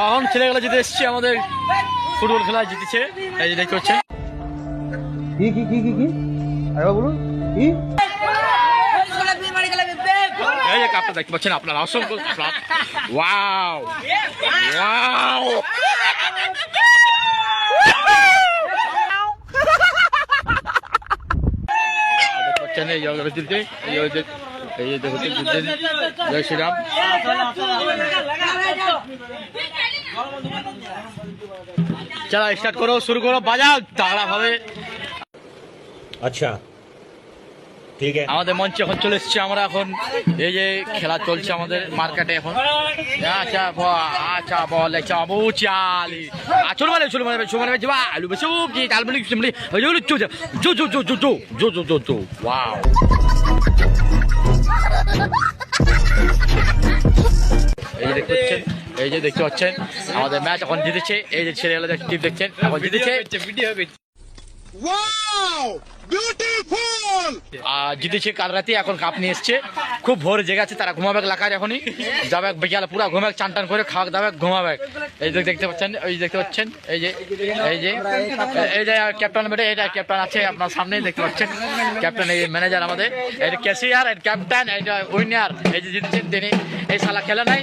এখন ছেলেগুলো জিতে এসছে আমাদের ফুটবল খেলা জিতেছে এই যে দেখতে পাচ্ছেন। কি কি কি কি কি? বলুন কি? এই কাপটা দেখতে পাচ্ছেন আপনারা অসংখ্য ওয়াও ওয়াও। পাচ্ছেন এই দিতে এই জয় শ্রীরাম। চলো স্টার্ট করো শুরু করো বাজাও তাড়া হবে আচ্ছা ঠিক আছে আমাদের মঞ্চে এখন চলে এসছি আমরা এখন এই যে খেলা চলছে আমাদের মার্কেটে এখন আচ্ছা আচ্ছা বল চাবো চাল আচ্ছা মানে চুল মানে চুল মানে যা আলু বেশি কি তাল বলি চুল মানে জো জো জো জো জো জো জো জো জো ওয়াও এই যে দেখতে পাচ্ছেন আমাদের ম্যাচ এখন জিতেছে। এই যে ছেলেগুলো টিম দেখছেন এখন জিতেছে। আর জিতেছে কাল রাতে এখন কাপ নিয়ে এসছে। খুব ভোর জেগে আছে তারা ঘুমাবে লাকার এখনই। যাবে বিকালে পুরো ঘুমাবে চান টান করে খাওয়া দাবে ঘুমাবে। এই যে দেখতে পাচ্ছেন এই দেখতে পাচ্ছেন এই যে এই যে এই যে ক্যাপ্টেন বেটে এটা ক্যাপ্টেন আছে আপনার সামনেই দেখতে পাচ্ছেন। ক্যাপ্টেন এই ম্যানেজার আমাদের। এটা ক্যাশিয়ার এই ক্যাপ্টেন এইটা উইনার এই যে জিতেছেন তিনি। এই শালা খেলে নাই।